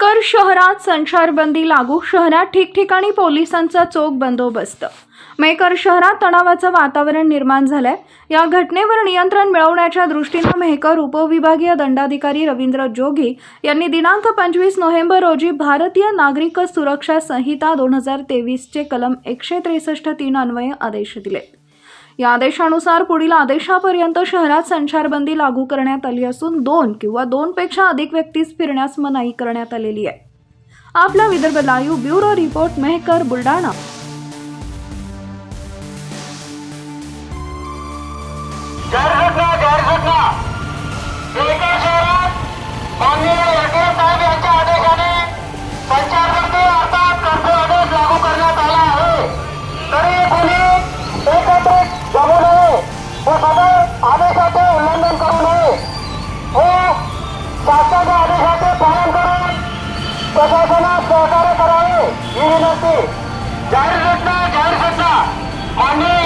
मेहकर शहरात संचारबंदी लागू शहरात ठिकठिकाणी पोलिसांचा चोख बंदोबस्त. मेकर शहरात तणावाचं वातावरण निर्माण झालंय. या घटनेवर नियंत्रण मिळवण्याच्या दृष्टीनं मेहकर उपविभागीय दंडाधिकारी रवींद्र जोगी यांनी दिनांक पंचवीस नोव्हेंबर रोजी भारतीय नागरिक सुरक्षा संहिता दोन हजार तेवीसचे कलम एकशे त्रेसष्ट तीन अन्वये आदेश दिले. या आदेशानुसार पुढील आदेशापर्यंत शहरात संचारबंदी लागू करण्यात आली असून दोन किंवा दोनपेक्षा अधिक व्यक्तीस फिरण्यास मनाई करण्यात आलेली आहे. आपला Vidarbha live bureau report Mehkar Buldhana. जाहीर વિનંતી જાહેર સત્તા જાહેર સત્તા માન્ય